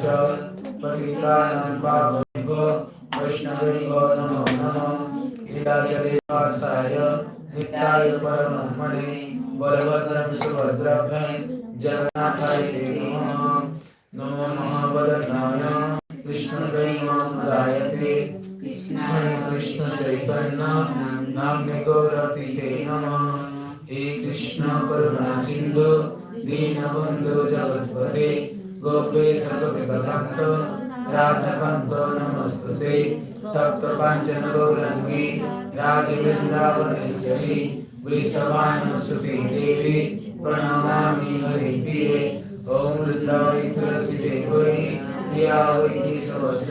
च पतितानां पावनेभ्यो वैष्णवेभ्यो नमो नमः। नीलाचले वासाय नित्याय परमह्मणे बलभद्रं सुभद्राभ्यां, जगन्नाथाय नमः। नमो महावदनाय कृष्णदैवमुदायते कृष्ण चैतन्य नाम्ने गौरतिसे नमः। हे कृष्ण करुणा सिन्धु दीनबन्धु जगत्पते गोपी सर्वविगतान्तो राधकान्तो नमस्ते तप्तकाञ्चन गौरङ्गी राधिवृन्दावनेश्वरी प्रणमामि हरिप्रिये। ॐ वृन्दावै तुलसी देवै प्रिया वै सर्वस्य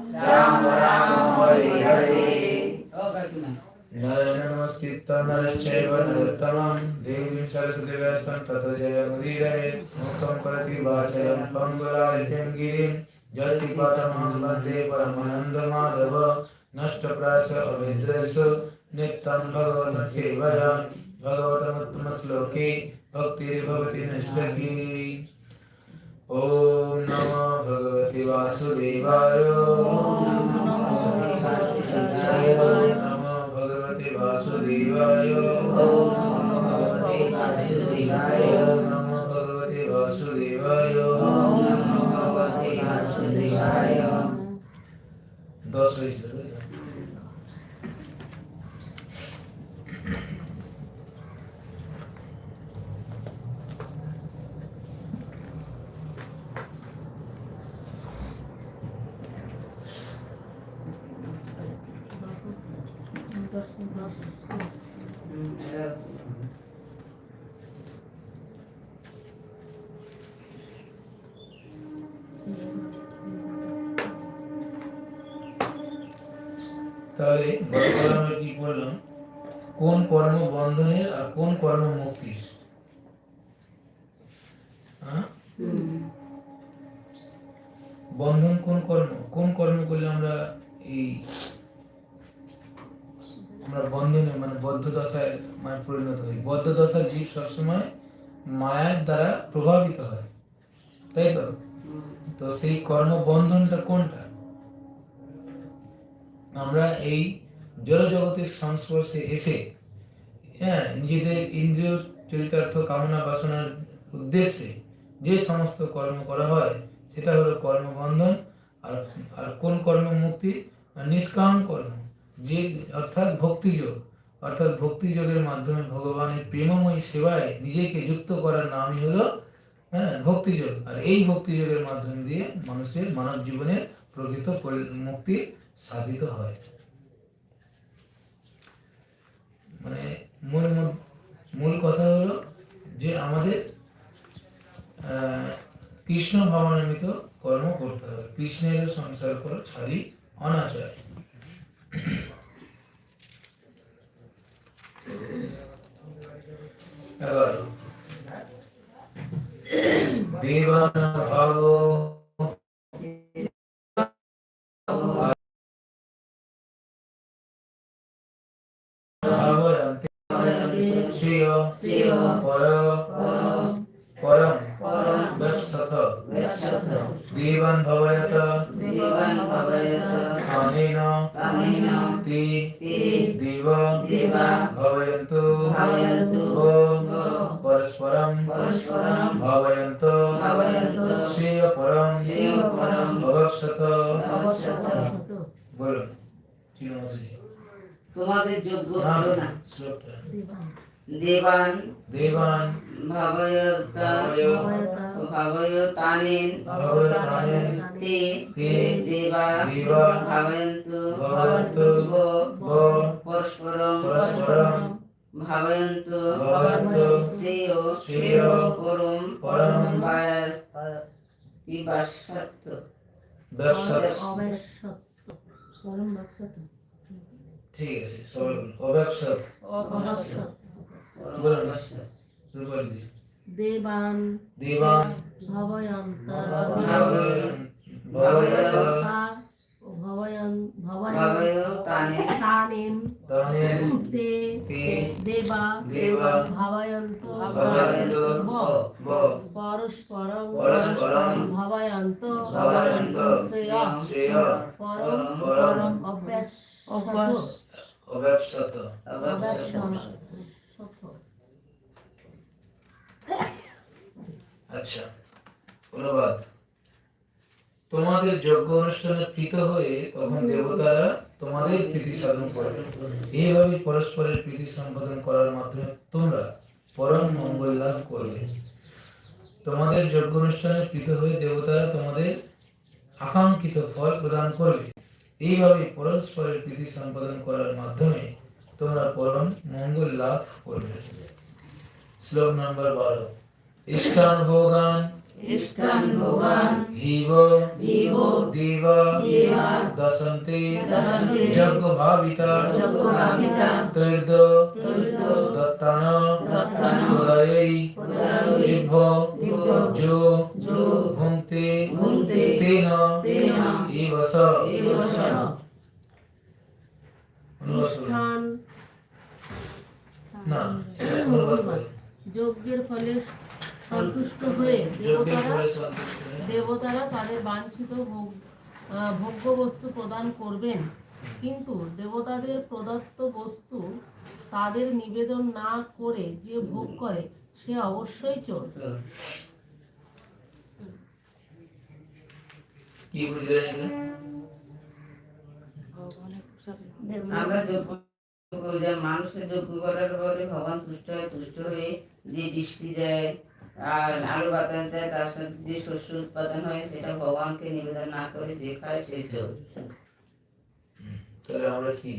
राम राम हरे हरे। नमस्कृत नरश्चैव नरोत्तमं देवीं सरस्वती व्यासं ततो जयमुदीरये मुखं करति वाचलं पङ्गुलायत्यं गिरिं जल्पिपातमहं वंदे परमानन्दमाधव। नष्टप्रास अभेद्रेषु नित्यं भगवतं सेवया भगवतमुत्तमश्लोके भक्तिर्भवति नष्टकी। ॐ नमो भगवति वासुदेवाय। नमो भगवति वासुदेवाय। नमो भगवति वासुदेवाय। दस বন্ধন কোন কর্ম? কোন কর্ম করলে আমরা এই আমরা বন্ধনে মানে বদ্ধ দশায় মানে পরিণত হই? বদ্ধ দশার জীব সবসময় মায়ার দ্বারা প্রভাবিত হয়। তাই তো? তো সেই কর্ম বন্ধনটা কোনটা? আমরা এই জড় জগতের সংস্পর্শে এসে হ্যাঁ নিজেদের ইন্দ্রিয় চরিতার্থ কামনা বাসনার উদ্দেশ্যে যে সমস্ত কর্ম করা হয় সেটা হলো কর্মবন্ধন আর আর কোন কর্ম মুক্তি নিষ্কাম কর্ম, যে অর্থাৎ ভক্তিযোগ, অর্থাৎ ভক্তিযোগের মাধ্যমে ভগবানের প্রেমময় সেবায় নিজেকে যুক্ত করার নামই হলো হ্যাঁ ভক্তিযোগ। আর এই ভক্তিযোগের মাধ্যম দিয়ে মানুষের মানব জীবনের প্রকৃত পরি- মুক্তি সাধিত হয়। মানে মূল মূল- কথা হলো যে আমাদের কৃষ্ণ ভাবনান্বিত কর্ম করতে হবে কৃষ্ণের সংসার কর ছাড়ি অনাচার এগারো দেবান ভাব ভাবয়ন্তে শ্রিয় পর পরম ব্যস্তথ দেবান ভবয়ত। কামেন। তে। দেব। ভবয়ন্তু। ও পরস্পরম। ভাবয়ন্ত। শ্রেয় পরম ভবৎসত বলুন চিনমতি তোমাদের যোগ্য নাম। হলো না। শ্লোকটা। দেবান। দেবান ভাবয়তা ভাবয়তা ভাবয়তানেন ভাবয়তানেন তে তে দেবা দেবা ভাবয়ন্তু ভাবয়ন্তু ব ব পরস্পরম পরস্পরম ভাবয়ন্তু ভাবয়ন্তু শ্রেয় শ্রেয় পরম পরম বায়ার বিবাসার্থ ব্যবসা অবশ্যত্ব পরম ব্যবসত ঠিক আছে সবাই বলুন অব্যবসাত অবশ্যত বলুন রূপালী দেবান দেবান ভবয়ন্ত ভাবয়ন ভাবয়তা ভবয়ন ভবয়ন তানেন তে তে দেবা দেবা ভবয়ন্ত ব ব পরস্পরম পরস্পরম ভবয়ন্ত ভাবয়ন্ত শ্রেয় শ্রেয় পরম পরম অভ্যাসত অভ্যাসত আচ্ছা অনুবাদ। তোমাদের যজ্ঞ অনুষ্ঠানে প্রীত হয়ে তখন দেবতারা তোমাদের প্রীতি সাধন করবে এইভাবে পরস্পরের প্রীতি সম্পাদন করার মাধ্যমে তোমরা পরম মঙ্গল লাভ করবে। তোমাদের যজ্ঞ অনুষ্ঠানে প্রীত হয়ে দেবতারা তোমাদের আকাঙ্ক্ষিত ফল প্রদান করবে। এইভাবে পরস্পরের প্রীতি সম্পাদন করার মাধ্যমে তোমরা পরম মঙ্গল লাভ করবে শ্লোক নম্বর বারো ইষ্টান ভোগান ইষ্টান ভোগান ভিব ভিব দেব দেবা দশন্তে দশন্তে যজ্ঞ ভাবিতা যজ্ঞভাবিতা তৈর্দ তৈর্দ দত্তান দত্তান উদয়ৈ উদয়ৈ বিভ্য বিভ্য যো যো ভুঙ্ক্তে ভুঙ্ক্তে তেন তেন ইবস ইবস অনুবাদ করুন। অনুষ্ঠান না অনুবাদ করুন। যজ্ঞের ফলে সন্তুষ্ট হয়ে দেবতারা দেবতারা তাদের বাঞ্ছিত ভোগ ভোগ্য বস্তু প্রদান করবেন। কিন্তু দেবতাদের প্রদত্ত বস্তু তাদের নিবেদন না করে যে ভোগ করে সে অবশ্যই চোর। আমরা যোগ্য মানুষকে যোগ্য করার পরে ভগবান তুষ্ট হয় তুষ্ট হয়ে যে বৃষ্টি দেয় আর আলু বাতাস দেয় তার সাথে যে শস্য উৎপাদন হয় সেটা ভগবানকে নিবেদন না করে যে খায় সে চোর। তাহলে আমরা কি?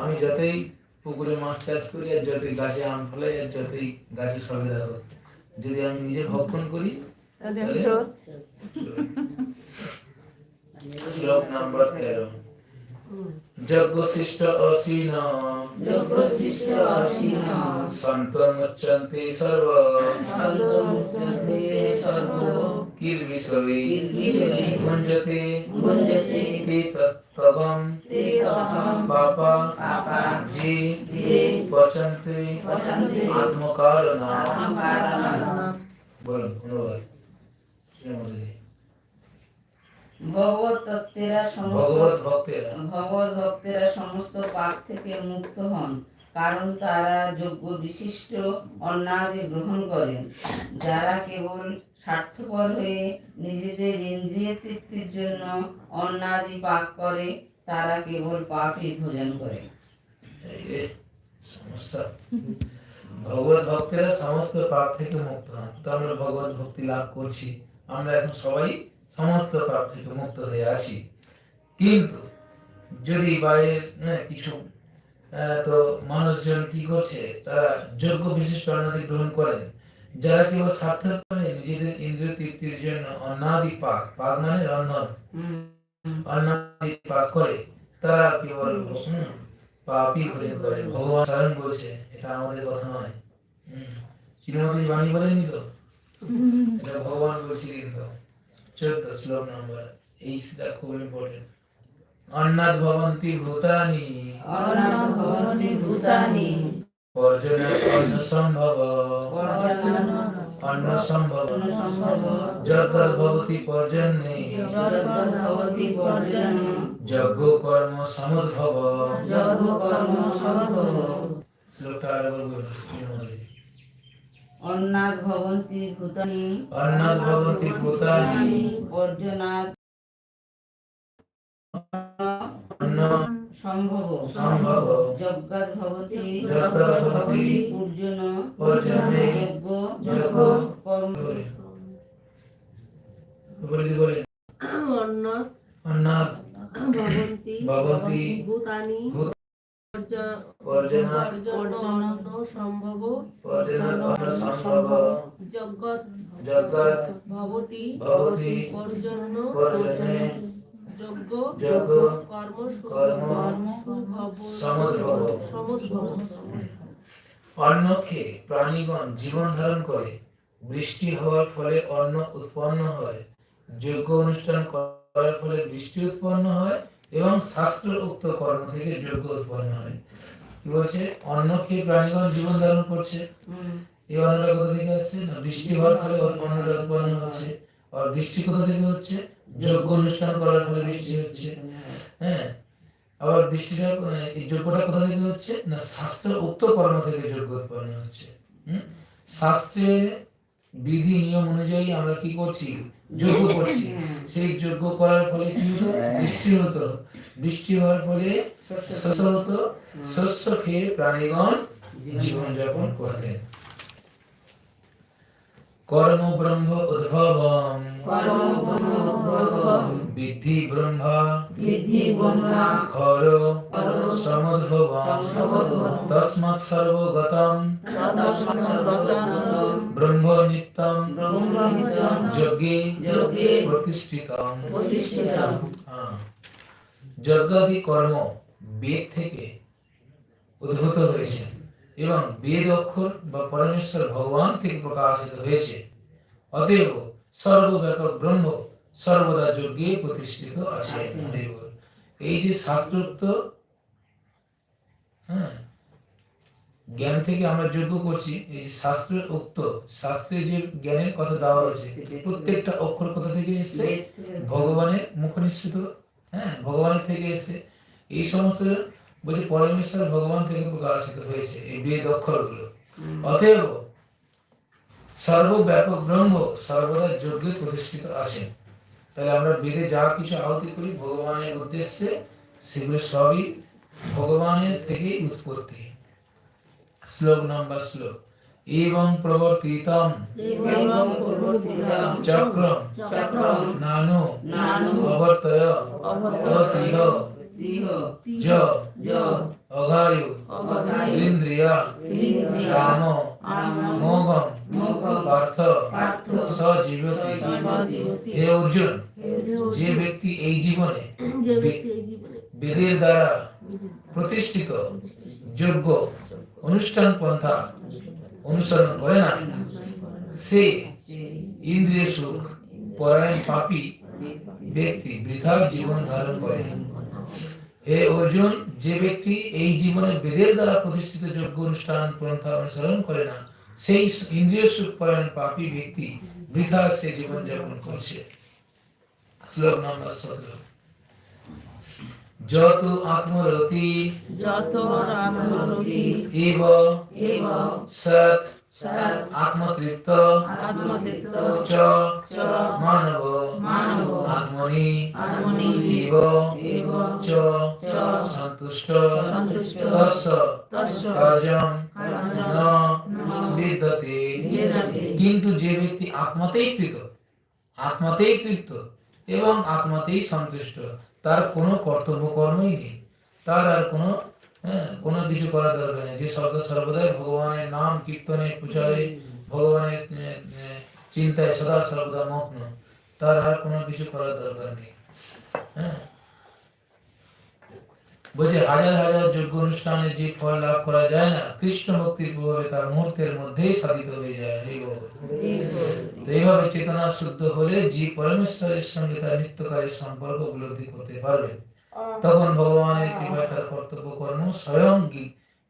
আমি যতই পুকুরে মাছ চাষ করি আর যতই গাছে আম ফলাই আর যতই গাছে হোক যদি আমি নিজে ভক্ষণ করি তাহলে শ্লোক নাম্বার তেরো। যজ্ঞ শিষ্ট অসীন যোগ্য শিষ্য অসীম সন্তমুচ্চন্তে সর্ব সর্বমুচ্যতে সর্ব কিল বিষয়ে কিলবিষয়ে গুঞ্জতে গুঞ্জতে তে তত্ত্বম তে তহম পাপা পাপা যে যে পচন্তে পচন্তে আত্মকারণ আত্মকারণ বলুন অনুবাদ শ্রীমতী। ভগবত তত্ত্বেরা ভগবত ভক্তেরা। ভগবত ভক্তেরা সমস্ত পাপ থেকে মুক্ত হন কারণ তারা যোগ্য বিশিষ্ট অন্নাদি গ্রহণ করেন। যারা কেবল স্বার্থপর হয়ে নিজেদের ইন্দ্রিয় তৃপ্তির জন্য অন্নাদি পাপ করে তারা কেবল পাপই ভোজন করে। ভগবত ভক্তেরা সমস্ত পাপ থেকে মুক্ত হন। তো আমরা ভগবত ভক্তি লাভ করছি। আমরা এখন সবাই সমস্ত পাপ থেকে মুক্ত হয়ে আছি কিন্তু যদি বাইরের কিছু তো মানুষজন কি করছে? তারা যোগ্য বিশিষ্ট অন্নাদি গ্রহণ করেন। যারা কেবল স্বার্থের করে নিজেদের ইন্দ্রিয় তৃপ্তির জন্য অন্নাদি পাক পাক মানে রন্ধন। অন্নাদি পাক করে। তারা কেবল পাপই ভোজন করে। ভগবান স্বয়ং বলছে এটা আমাদের কথা নয়। শ্রীমতী বাণী বলেনি তো? এটা ভগবান বলছে কিন্তু চোদ্দ শ্লোক নম্বর। এইটা খুব ইম্পর্টেন্ট অন্নাদ ভবন্তি ভূতানি। অন্নাদ ভবন্তি ভূতানি। পর্জন অন্ন সম্ভব। অন্ন সম্ভব। সম্ভব। যজ্ঞ ভবতি পর্জন্যে। ভবতি পর্যটন যজ্ঞ কর্ম সমুদ্ভব। যজ্ঞ কর্ম শ্লোকটা আর বলব। অন্নাদ ভবন্তি ভূতানি। অন্নাদ ভবন্তি ভূতানি। অন্ন সম্ভব। সম্ভব। যজ্ঞাৎ ভবতি। যজ্ঞাৎ ভবতি। পূর্জন পূর্জনে যজ্ঞ। যজ্ঞ। কর্ম। উপরে দিয়ে অন্ন অন্নাথ ভবন্তি ভবন্তি ভূতানি। সম্ভব পর্জনাৎ অন্ন সম্ভব। যজ্ঞৎ জগৎ ভবতি ভবতি পর্জন্য পর্জনে যজ্ঞ যজ্ঞ কর্ম কর্ম সুভব সমুদ্ভব। সমুদ্ভব। অন্ন প্রাণীগণ জীবন ধারণ করে। বৃষ্টি হওয়ার ফলে অন্ন উৎপন্ন হয়। যজ্ঞ অনুষ্ঠান করার ফলে বৃষ্টি উৎপন্ন হয়। এবং শাস্ত্র উক্ত কর্ম থেকে যজ্ঞ উৎপন্ন হয়। কি বলছে? অন্য খেয়ে প্রাণীগণ জীবন ধারণ করছে। এই অন্নটা কোথা থেকে আসছে? না বৃষ্টি হওয়ার ফলে অন্নটা উৎপন্ন হচ্ছে। আর বৃষ্টি কোথা থেকে হচ্ছে? যজ্ঞ অনুষ্ঠান করার ফলে বৃষ্টি হচ্ছে। হ্যাঁ? আবার বৃষ্টিটা এই যজ্ঞটা কোথা থেকে হচ্ছে? না শাস্ত্র উক্ত কর্ম থেকে যজ্ঞ উৎপন্ন হচ্ছে। হুম? শাস্ত্রের বিধি নিয়ম অনুযায়ী আমরা কি করছি? যজ্ঞ করছি। সেই যজ্ঞ করার ফলে কি হতো? বৃষ্টি হতো। বৃষ্টি হওয়ার ফলে শস্য হতো। শস্য খেয়ে প্রাণীগণ জীবন যাপন করতেন। কর্ম ব্রহ্ম উদ্ভবম। বিদ্ধি ব্রহ্মা। বৃদ্ধি ব্রহ্মা। খর সমুদ্ভবম। তস্মাৎ সর্বগতম। তৎসর্গতম ব্রহ্ম নিত্যম ব্রহ্ম নিত্যম যজ্ঞে যজ্ঞে প্রতিষ্ঠিতম প্রতিষ্ঠিতম। হ্যাঁ। যজ্ঞাদি কর্ম বেদ থেকে উদ্ভূত হয়েছে এবং বেদ অক্ষর বা পরমেশ্বর ভগবান থেকে প্রকাশিত হয়েছে অতএব সর্বব্যাপক ব্রহ্ম সর্বদা যজ্ঞে প্রতিষ্ঠিত আছে আছে। এই যে শাস্ত্রোক্ত হ্যাঁ জ্ঞান থেকে আমরা যজ্ঞ করছি। এই যে শাস্ত্রের উক্ত শাস্ত্রে যে জ্ঞানের কথা দেওয়া হয়েছে প্রত্যেকটা অক্ষর কোথা থেকে এসছে? ভগবানের মুখ নিঃসৃত হ্যাঁ ভগবানের থেকে এসছে। এই সমস্ত বলছে পরমেশ্বর ভগবান থেকে প্রকাশিত হয়েছে এই বেদ অক্ষরগুলো। হুম, অতএব সর্বব্যাপক ব্রহ্ম সর্বদা যজ্ঞে প্রতিষ্ঠিত আছেন। তাহলে আমরা বেদে যা কিছু আহতি করি ভগবানের উদ্দেশ্যে সেগুলো সবই ভগবানের থেকেই উৎপত্তি। শ্লোক নাম্বার শ্লোক। এবং প্রবর্তিতম। চক্রম। চক্রম। নানু। অবর্তয়। অতিহ। য অঘায়ু ইন্দ্রিয়া। মোঘম। পার্থ। পার্থ। সজীবতি। হে অর্জুন। যে ব্যক্তি এই জীবনে যে ব্যক্তি এই জীবনে বেদের দ্বারা প্রতিষ্ঠিত। যোগ্য অনুষ্ঠান পন্থা অনুসরণ করে না, সে ইন্দ্রিয় সুখ, পরায়ণ পাপী ব্যক্তি বৃথা জীবন ধারণ করে। হে অর্জুন, যে ব্যক্তি এই জীবনে বেদের দ্বারা প্রতিষ্ঠিত যোগ্য অনুষ্ঠান পন্থা অনুসরণ করে না, সেই ইন্দ্রিয় সুখ, পরায়ণ পাপী ব্যক্তি বৃথা সে জীবন যাপন করছে। শ্লোক নম্বর সতেরো। যত আত্মরতি। যত আত্মরতি। এব। এব। সৎ। সৎ। আত্মতৃপ্ত। আত্মতৃপ্ত। চ। চ। মানব। মানব। আত্মনি। আত্মনি। এব। এব। চ। চ। সন্তুষ্ট। সন্তুষ্ট। তস্য। তস্য। কার্যম। ন। বিদ্যতে। কিন্তু যে ব্যক্তি আত্মাতেই কৃত আত্মাতেই তৃপ্ত এবং আত্মাতেই সন্তুষ্ট তার কোনো কর্তব্য কর্মই নেই। তার আর কোনো হ্যাঁ, কোনো কিছু করা দরকার নেই। যে সর্ব সর্বদাই ভগবানের নাম কীর্তনে পূজারে ভগবানের চিন্তায় সদা সর্বদা মগ্ন। তার আর কোনো কিছু করার দরকার নেই। হ্যাঁ বলছে, হাজার হাজার যোগ্য অনুষ্ঠানে যে ফল লাভ করা যায় না কৃষ্ণ ভক্তির প্রভাবে তার মুহূর্তের মধ্যেই সাধিত হয়ে যায়। তো এইভাবে চেতনা শুদ্ধ হলে জীব পরমেশ্বরের সঙ্গে তার নিত্যকারী সম্পর্ক উপলব্ধি করতে পারবে। তখন ভগবানের কৃপায় তার কর্তব্য কর্ম স্বয়ং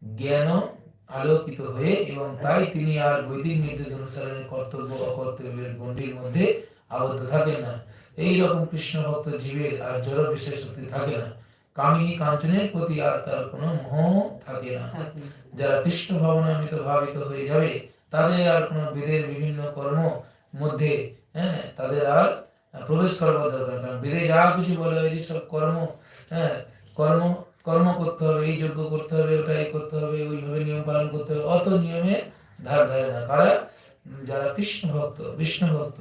জ্ঞান আলোকিত হয়ে এবং তাই তিনি আর বৈদিক নির্দেশ অনুসারে কর্তব্য অকর্তব্যের গণ্ডির মধ্যে আবদ্ধ থাকেন না। এই রকম কৃষ্ণ ভক্ত জীবের আর জড় বিশেষ থাকে না। কামিনী কাঞ্চনের প্রতি আর তার কোনো মোহ থাকে না। যারা কৃষ্ণ ভাবনামিত ভাবিত হয়ে যাবে তাদের আর কোনো বেদের বিভিন্ন কর্ম মধ্যে হ্যাঁ তাদের আর প্রবেশ করবার দরকার। কারণ বেদে যা কিছু বলা হয়েছে সব কর্ম হ্যাঁ কর্ম কর্ম করতে হবে এই যজ্ঞ করতে হবে ওটা এই করতে হবে ওইভাবে নিয়ম পালন করতে হবে অত নিয়মে ধার ধারে না। কারা? যারা কৃষ্ণ ভক্ত বিষ্ণু ভক্ত।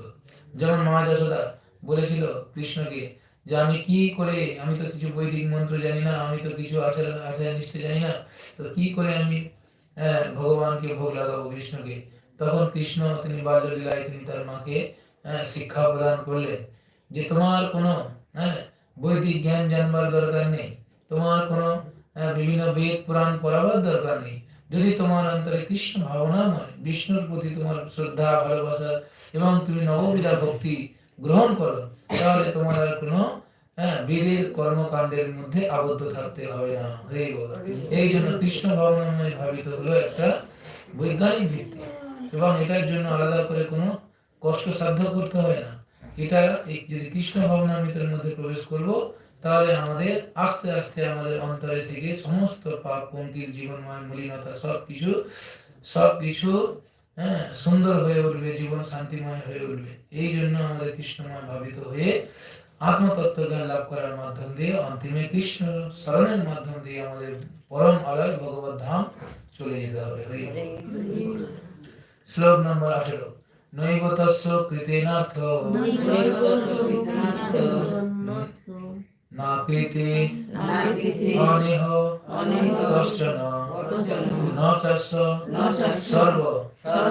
যেমন মা যশোদা বলেছিল কৃষ্ণকে যে আমি কি করে আমি তো কিছু বৈদিক মন্ত্র জানি না আমি তো কিছু আচার আচার নিষ্ঠে জানি না তো কি করে আমি আহ, ভগবানকে ভোগ লাগাবো বিষ্ণুকে? তখন কৃষ্ণ তিনি বাল্যলীলায় তিনি তার মাকে আহ, শিক্ষা প্রদান করলেন যে তোমার কোনো হ্যাঁ বৈদিক জ্ঞান জানবার দরকার নেই। তোমার কোনো আহ, বিভিন্ন বেদ পুরাণ পড়াবার দরকার নেই। যদি তোমার অন্তরে কৃষ্ণ ভাবনাময় বিষ্ণুর প্রতি তোমার শ্রদ্ধা ভালোবাসা এবং তুমি নববিধা ভক্তি গ্রহণ করো, তাহলে তোমার আর কোনো হ্যাঁ কর্মকাণ্ডের মধ্যে আবদ্ধ থাকতে হবে না। এই জন্য কৃষ্ণ ভাবিত হলো একটা বৈজ্ঞানিক ভিত্তি। এবং এটার জন্য আলাদা করে কোনো কষ্ট সাধ্য করতে হয় না। এটা যদি কৃষ্ণ ভাবনামৃতের মধ্যে প্রবেশ করব, তাহলে আমাদের আস্তে আস্তে আমাদের অন্তরে থেকে সমস্ত পাপ পঙ্কিল জীবনময়, মলিনতা সব কিছু সব কিছু হ্যাঁ সুন্দর হয়ে উঠবে, জীবন শান্তিময় হয়ে উঠবে। এই জন্য আমাদের কৃষ্ণময় ভাবিত হয়ে আত্মতত্ত্ব জ্ঞান লাভ করার মাধ্যম দিয়ে, অন্তিমে কৃষ্ণ স্মরণের মাধ্যম দিয়ে আমাদের পরম আলয় ভগবত ধাম চলে যেতে হবে। শ্লোক নম্বর আঠেরো। নৈব তস্য কৃতেনার্থ। না কৃতে, অনেহ কশ্চন ন চাস্য, সর্ব।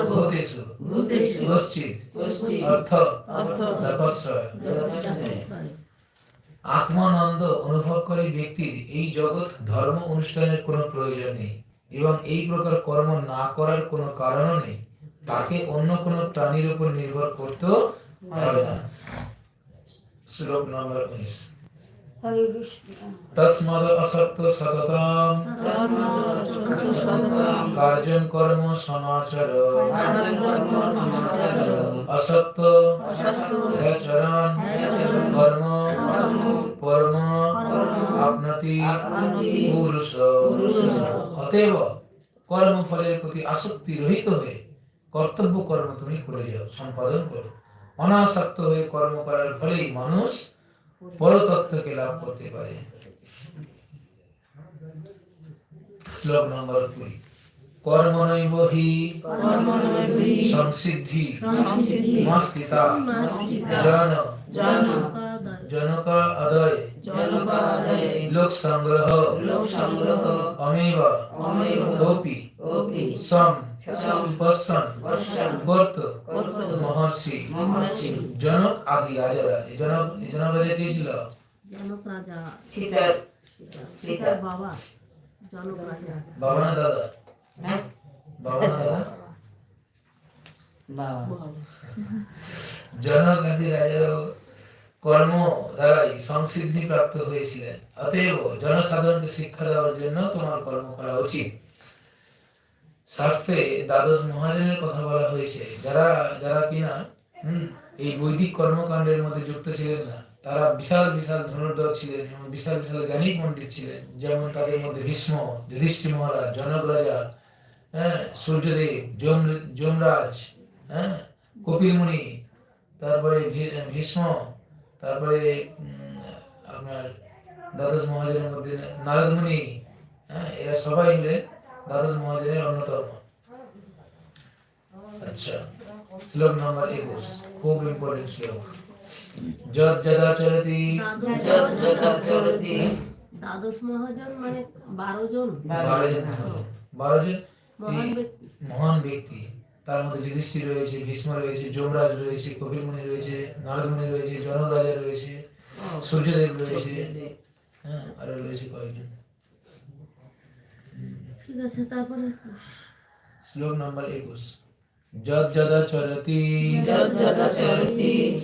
ভূতেষু। কশ্চিৎ অর্থ। আত্মানন্দ অনুভবকারী ব্যক্তির এই জগৎ ধর্ম অনুষ্ঠানের কোনো প্রয়োজন নেই এবং এই প্রকার কর্ম না করার কোনো কারণও নেই। তাকে অন্য কোনো প্রাণীর উপর নির্ভর করতে হবে না। শ্লোক নম্বর উনিশ। তস্মাদ অসক্ত সততম। কার্যম কর্ম সমাচার। অসক্ত চরণ। কর্ম কর্ম আপনতি পুরুষ। অতএব কর্মফলের প্রতি আসক্তি রহিত হয়ে কর্তব্য কর্ম তুমি করে যাও, সম্পাদন করো। অনাসক্ত হয়ে কর্ম করার ফলেই মানুষ পরতত্ত্বকে লাভ করতে পারে শ্লোক নম্বর কুড়ি কর্মনৈব হি সংসিদ্ধি মাস্তিতা জন জনক আদয় লোক সংগ্রহ অমেব গোপী সম মহর্ষি জনক আদি রাজারা জনক জনক রাজা কে ছিল? জনক রাজা। সীতার সীতার বাবা জনক রাজা। বাবা না দাদা? হ্যাঁ? বাবা না দাদা জনক আদি রাজারাও কর্ম দ্বারাই সংসিদ্ধি প্রাপ্ত হয়েছিলেন। অতএব জনসাধারণকে শিক্ষা দেওয়ার জন্য তোমার কর্ম করা উচিত। শাস্ত্রে দ্বাদশ মহাজনের কথা বলা হয়েছে। যারা যারা কিনা এই বৈদিক কর্মকাণ্ডের মধ্যে যুক্ত ছিলেন না, তারা বিশাল বিশাল ধনুর্ধর ছিলেন এবং বিশাল বিশাল জ্ঞানী পণ্ডিত ছিলেন, যেমন তাদের মধ্যে ভীষ্ম, যুধিষ্ঠির মহারাজ, জনক রাজা হ্যাঁ সূর্যদেব, যম, যমরাজ হ্যাঁ কপিল মুনি তারপরে ভীষ্ম, তারপরে আপনার দ্বাদশ মহাজনের মধ্যে নারদ মুনি হ্যাঁ এরা সবাই হলেন দ্বাদশ মহাজনের অন্যতম। আচ্ছা শ্লোক নম্বর একুশ খুব ইম্পর্টেন্ট শ্লোক। যদ যদা চলতি যত যত চলতি। দ্বাদশ মহাজন মানে বারো জন? বারো জন বারো জন মহান ব্যক্তি। তার মধ্যে যুধিষ্ঠির রয়েছে ভীষ্ম রয়েছে যমরাজ রয়েছে কপিল মুনি রয়েছে নারদ মুনি রয়েছে জনক রাজা রয়েছে সূর্যদেব রয়েছে হ্যাঁ আরও রয়েছে কয়েকজন। ঠিক আছে তারপরে শ্লোক নাম্বার একুশ। যদ যদা চলতি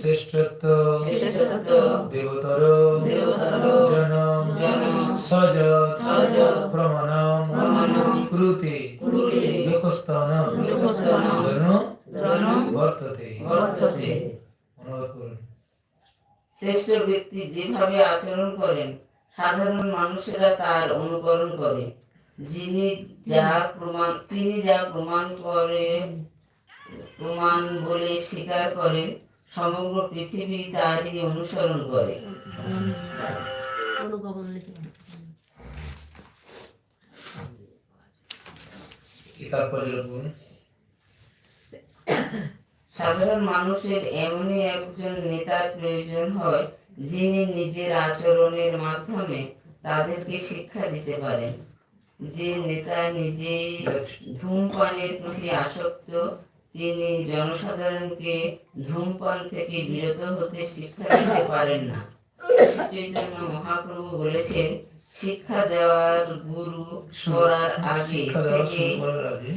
শ্রেষ্ঠত্ব শ্রেষ্ঠত্ব দেবতর দেবতর জন জন প্রমাণম প্রমাণম কুরুতে লোকস্থানম লোকস্থানম ধনু ধনম বর্ততে। বর্ততে। অনুবাদ করুন। শ্রেষ্ঠ ব্যক্তি যেভাবে আচরণ করেন সাধারণ মানুষেরা তার অনুকরণ করে। যিনি যা প্রমাণ, তিনি যা প্রমাণ করে, প্রমাণ বলে স্বীকার করেন সমগ্র পৃথিবী তারই অনুসরণ করে। সাধারণ মানুষের এমনই একজন নেতার প্রয়োজন হয়, যিনি নিজের আচরণের মাধ্যমে তাদেরকে শিক্ষা দিতে পারেন। যে নেতা নিজেই ধূমপানের প্রতি আসক্ত তিনি জনসাধারণকে ধূমপান থেকে বিরত হতে শিক্ষা দিতে পারেন না। চৈতন্য মহাপ্রভু বলেছেন শিক্ষা দেওয়ার গুরু করার আগে থেকে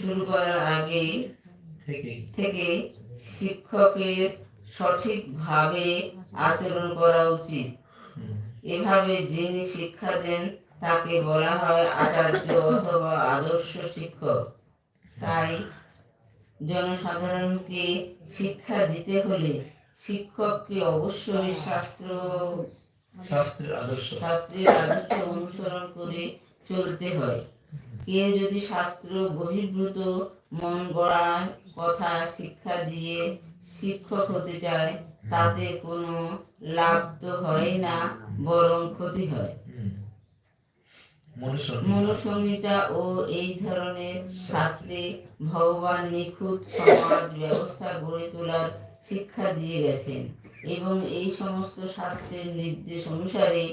শুরু করার আগে থেকে শিক্ষকের সঠিকভাবে আচরণ করা উচিত। এভাবে যিনি শিক্ষা দেন তাকে বলা হয় আচার্য অথবা আদর্শ শিক্ষক। তাই জনসাধারণকে শিক্ষা দিতে হলে শিক্ষককে অবশ্যই শাস্ত্র শাস্ত্রের আদর্শ। শাস্ত্রের আদর্শ অনুসরণ করে চলতে হয়। কেউ যদি শাস্ত্র বহির্ভূত মন গড়া কথা শিক্ষা দিয়ে শিক্ষক হতে চায় তাতে কোনো লাভ তো হয় না বরং ক্ষতি হয়। মনুসংহিতা। ও এই ধরনের শাস্ত্রে ভগবান নিখুঁত সমাজ ব্যবস্থা গড়ে তোলার শিক্ষা দিয়ে গেছেন এবং এই সমস্ত শাস্ত্রের নির্দেশ অনুসারে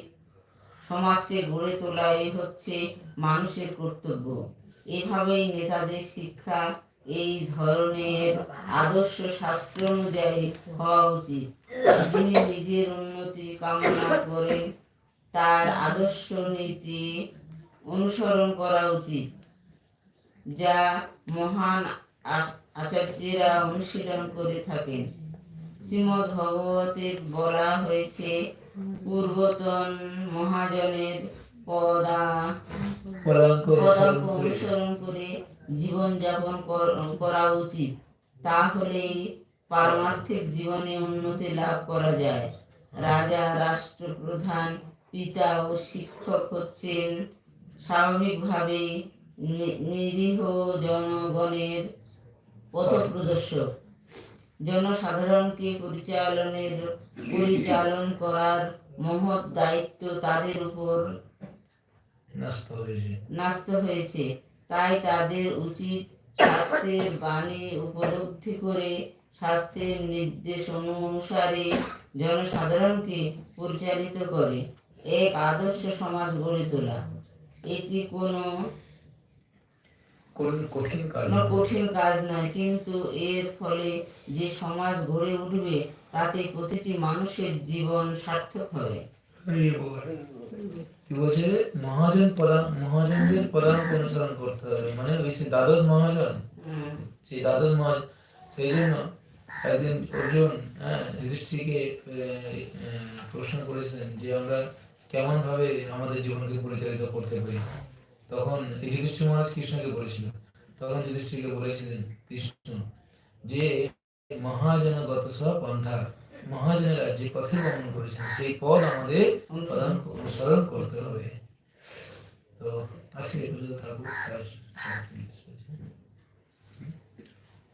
সমাজকে গড়ে তোলাই হচ্ছে মানুষের কর্তব্য এভাবেই নেতাদের শিক্ষা এই ধরনের আদর্শ শাস্ত্র অনুযায়ী হওয়া উচিত যিনি নিজের উন্নতি কামনা করেন, তার আদর্শ নীতি অনুসরণ করা উচিত যা মহান আচার্যেরা অনুশীলন করে থাকেন। শ্রীমদ ভগবতে বলা হয়েছে পূর্বতন মহাজনের পদা পদাঙ্ক অনুসরণ করে। জীবনযাপন করা উচিত। তাহলেই পারমার্থিক জীবনে উন্নতি লাভ করা যায়। রাজা রাষ্ট্রপ্রধান পিতা ও শিক্ষক হচ্ছেন স্বাভাবিকভাবেই নি- নিরীহ জনগণের পথপ্রদর্শক। জনসাধারণকে পরিচালনের পরিচালন করার মহৎ দায়িত্ব তাদের উপর ন্যস্ত হয়েছে। তাই তাদের উচিত শাস্ত্রের বাণী উপলব্ধি করে শাস্ত্রের নির্দেশ অনুসারে জনসাধারণকে পরিচালিত করে। এক আদর্শ সমাজ গড়ে তোলা। এটি কোনো কঠিন কাজ কঠিন কাজ নয় কিন্তু এর ফলে যে সমাজ গড়ে উঠবে তাতে প্রতিটি মানুষের জীবন সার্থক হবে। বলছে? মহাজন পদাঙ্ক মহাজনদের পদাঙ্ক অনুসরণ করতে হবে। মানে ওই সে দ্বাদশ মহাজন সেই দ্বাদশ মহাজন সেই জন্য একদিন অর্জুন হ্যাঁ প্রশ্ন করেছিলেন যে আমরা কেমন ভাবে আমাদের জীবনকে পরিচালিত করতে পারি? তখন যুধিষ্ঠির মহারাজ কৃষ্ণকে বলেছিল তখন যুধিষ্ঠিরকে বলেছিলেন, কৃষ্ণ, যে মহাজনগত পন্থা মহাজনেরা যে পথে গমন করেছেন, সেই পথ আমাদের প্রধান অনুসরণ করতে হবে। তো আজকে এই পর্যন্ত থাকুক।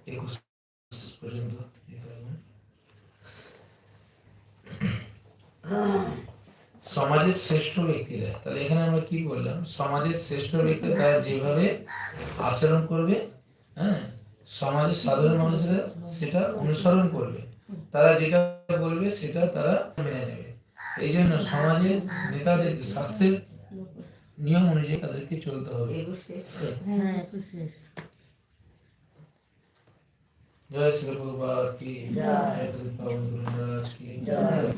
একুশ পর্যন্ত। সমাজের শ্রেষ্ঠ ব্যক্তিরা। তাহলে এখানে আমরা কি বললাম? সমাজের শ্রেষ্ঠ ব্যক্তি তারা যেভাবে আচরণ করবে হ্যাঁ সমাজের সাধারণ মানুষেরা সেটা অনুসরণ করবে। তারা যেটা বলবে সেটা তারা মেনে নেবে। এই জন্য সমাজের নেতাদের শাস্ত্রের নিয়ম অনুযায়ী তাদেরকে চলতে হবে। जय श्री गुरु भगवान की। जय। गुरु पवन गुरु महाराज की। जय